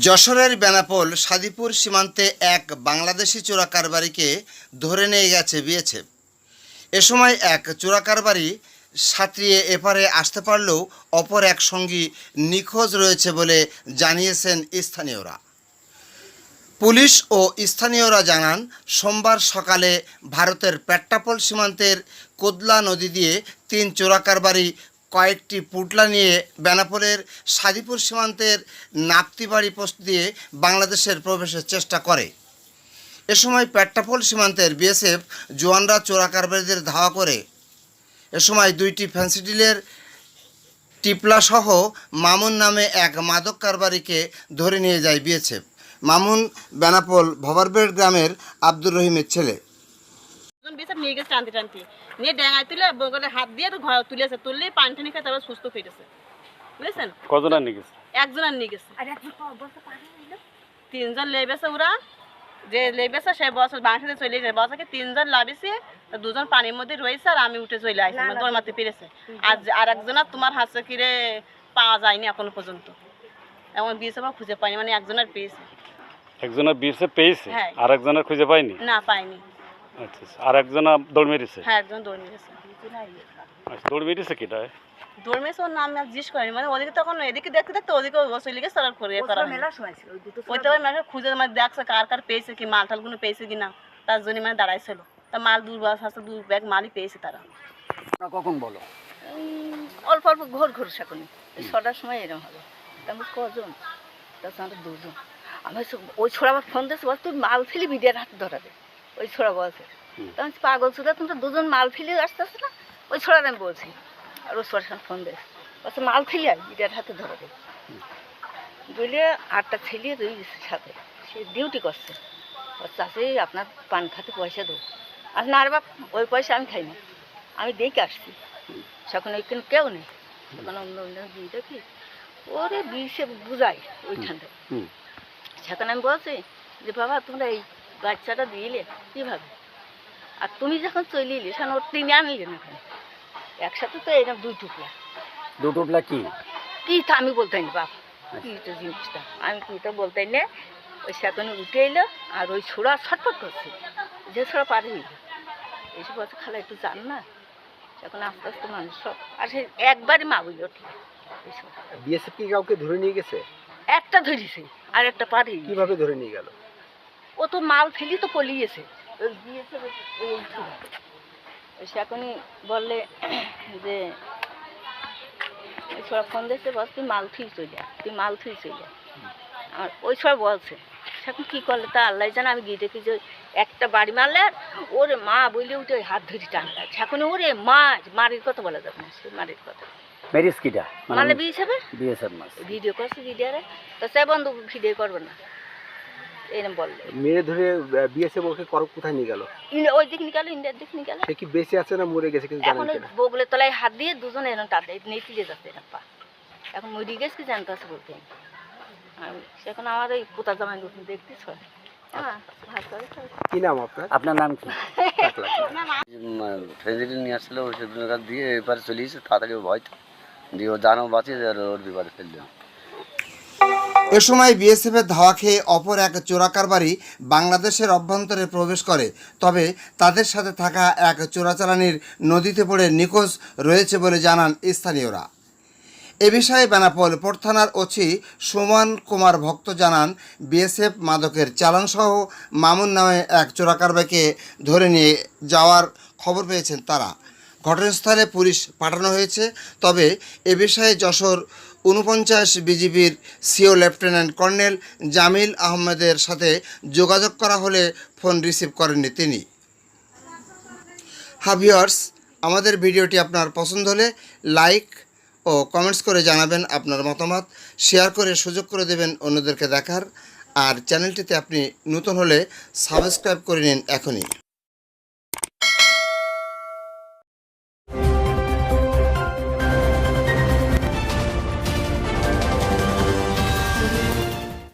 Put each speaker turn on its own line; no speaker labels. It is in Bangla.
যশোরের বেনাপোল সাদিপুর সীমান্তে এক বাংলাদেশি চোরাকারবারিকে ধরে নিয়ে গেছে বিএসএফ। এ সময় এক চোরাকারবারি সাঁতরিয়ে এপারে আসতে পারলেও অপর এক সঙ্গী নিখোঁজ রয়েছে বলে জানিয়েছেন স্থানীয়রা। পুলিশ ও স্থানীয়রা জানান, সোমবার সকালে ভারতের পেট্টাপোল সীমান্তের কোদলা নদী দিয়ে তিন চোরাকারবারি কয়েকটি পুটলা নিয়ে বেনাপোলের সাদিপুর সীমান্তের নাপ্তিবাড়ি পোস্ট দিয়ে বাংলাদেশের প্রবেশের চেষ্টা করে। এ সময় পেট্টাপোল সীমান্তের বিএসএফ জোয়ানরা চোরাকারবারিদের ধাওয়া করে। এ সময় দুইটি ফ্যান্সিডিলের টিপলাসহ মামুন নামে এক মাদক কারবারিকে ধরে নিয়ে যায় বিএসএফ। মামুন বেনাপোল ভবারবেড় গ্রামের আব্দুর রহিমের ছেলে।
দুজন বিচার নিয়ে গেছে টানতে টানতে। নিয়ে ড্যাঙায় তুলে বগলে হাত দিয়ে তো ঘর তুলেছে তুললেই পানি টানি খেয়ে তারপর সুস্থ ফিরেছে। বুঝেছেন?
কজন আর নিয়ে গেছে?
একজন আর নিয়ে গেছে। তিনজন লেবেছে ওরা। যে লেবেছে সে বছর বাংলাদেশে চলে গেছে। বছরকে তিনজন লাভিছে দুজন পানির মধ্যে রয়েছে আর আমি উঠে চলে আসি। আমার দৌড় মারতে পেরেছে আর আর একজন আর তোমার হাসে কিরে পাওয়া যায়নি এখনও পর্যন্ত। এমন বিয়েছে বা খুঁজে পাইনি মানে একজনের পেয়েছে।
একজনের বিএসএফ পেয়েছে?
হ্যাঁ।
আর একজনের খুঁজে পাইনি?
না পাইনি।
আচ্ছা আচ্ছা। আর একজন দৌড় মেরেছে?
হ্যাঁ একজন দৌড় মেরেছে।
আচ্ছা দৌড় মেরেছে কিটা
দৌড় মেরেছে ওর নাম জিজ্ঞেস করিনি। মানে ওদিকে তখন এদিকে দেখতে দেখতে ওদিকে ও চলে গেছে আর করে এ করা ওই তো মানে খুঁজে মানে দেখছে কার কার পেয়েছে কি মাল টালগুলো পেয়েছে কি না তার জন্য মানে দাঁড়াইছিল। তা মাল আছে দু ব্যাগ মালই পেয়েছে তারা।
কখন বলো?
অল্প অল্প ঘোর ঘোর সাকুনি ছটার সময় এরকম হবে তা কজন? তাছাড়া আমরা দুজন। আমি ওই ছোড়া আবার ফোন দিয়েছে বল তুই মাল ফেলি বিডিয়ার হাতে ধরাবে। ওই ছোড়া বলছে। তা আমি পাগল ছোড়া তোমরা দুজন মাল ফেলি আসতেছে না ওই ছোড়ার আমি বলছি। আর ওই ছোড়ার সঙ্গে ফোন দিয়েছে। বলছে মাল ফেলি আর বিডিয়ার হাতে ধরাবে বলে আটটা ছেলে রয়ে গেছে সাথে সে ডিউটি করছে। চাষে আপনার পান খাতে পয়সা দেবো। আর না আর বাপ ওই পয়সা আমি খাই না আমি দেখে আসছি। তখন ওইখানে কেউ নেই তখন অন্য অন্য দিয়ে দেখি ওরে বিষে বুঝাই ওইখানটায়। সেখানে আমি বলছি যে বাবা তোমরা এই বাচ্চাটা দিলে কীভাবে? আর তুমি যখন চলে এলি সেখানে ওর তিনি আনলে না একসাথে তো এরকম দুই টুকরা।
দুটোপলা কি?
কি তা আমি বলতে নি বাপ। কী তো জিনিসটা? আমি কী তো বলতে না ওই সেখানে উঠে এলো আর ওই ছোড়া ছটফট করছে। যে ছোড়া পারে হইল এসে বলছে খালা একটু জান না। এখন আস্তে আস্তে মানুষ সব আর সে একবারই মা বুঝলো ঠিক এইসব।
বিএসএফ কি কাউকে ধরে নিয়ে গেছে?
একটা ধরেছে আর একটা পারে
কীভাবে ধরে নিয়ে গেল?
ও তো মাল ফেলি তো পলিয়েছে। সে এখনই বললে যে ওই ছোড়া ফোন দিয়েছে বল তুই মাল থুই চলে তুই মাল থুই চলে। আর ওই ছোড়া বলছে। সে এখন কী করলে তা আল্লাহ জানে আমি গিয়ে দেখি যে একটা বাড়ি মারলে আর ওরে মা বলে উঠে ওই হাত ধরে টানলে এখন ওরে মা মারির কথা বলা যাবে না সে মারির কথা।
মেরিস কিটা
মারলে বিয়ে হিসাবে
বিএসএফ মাস।
ভিডিও করছে ভিডিওরে। তো সে বন্ধু ভিডিও করবে না। এরকম বললে
মেরে ধরে বিএসএফ ওকে কর কোথায় নিয়ে গেল?
ওই দিক নিকালো ইন্ডিয়ার দিক নিকালো
সে কি বেঁচে আছে না মরে গেছে কিছু জানেন
এখন ওই
কিনা?
বগলের তলায় হাত দিয়ে দুজন এরকম তাদের নেতিলে যাচ্ছে এরকম পা। এখন মরি গেছে কি জানতে আছে বলতে। আমি। এখন আমার ওই পোতা জামাই নতুন দেখতে ছয় হ্যাঁ।
কি নাম আপনার?
আপনার নাম কি?
নিয়ে আসছিল দিয়ে এবারে চলে এসে তাড়াতাড়ি ভয় তো। দিয়ে ও জানো বাঁচিয়ে আর ওর বিপারে ফেলল
এ সময় বিএসএফের ধাওয়া খেয়ে অপর এক চোরাকারবারি বাংলাদেশের অভ্যন্তরে প্রবেশ করে। তবে তাদের সাথে থাকা এক চোরাচালানির নদীতে পড়ে নিখোঁজ রয়েছে বলে জানান স্থানীয়রা। এ বিষয়ে বেনাপোল পোর্ট থানার ওসি সুমন কুমার ভক্ত জানান, বিএসএফ মাদকের চালানসহ মামুন নামে এক চোরাকারবারিকে ধরে নিয়ে যাওয়ার খবর পেয়েছেন তারা। ঘটনাস্থলে পুলিশ পাঠানো হয়েছে, তবে এ বিষয়ে যশোর উনপঞ্চাশ বিজিবির সিও লেফটেন্যান্ট কর্নেল জামিল আহমেদের সাথে যোগাযোগ করা হলে ফোন রিসিভ করেননি তিনি। হাভিয়ার্স আমাদের ভিডিওটি আপনার পছন্দ হলে লাইক ও কমেন্টস করে জানাবেন আপনার মতামত, শেয়ার করে সুযোগ করে দেবেন অন্যদেরকে দেখার। আর চ্যানেলটিতে আপনি নতুন হলে সাবস্ক্রাইব করে নিন এখনই।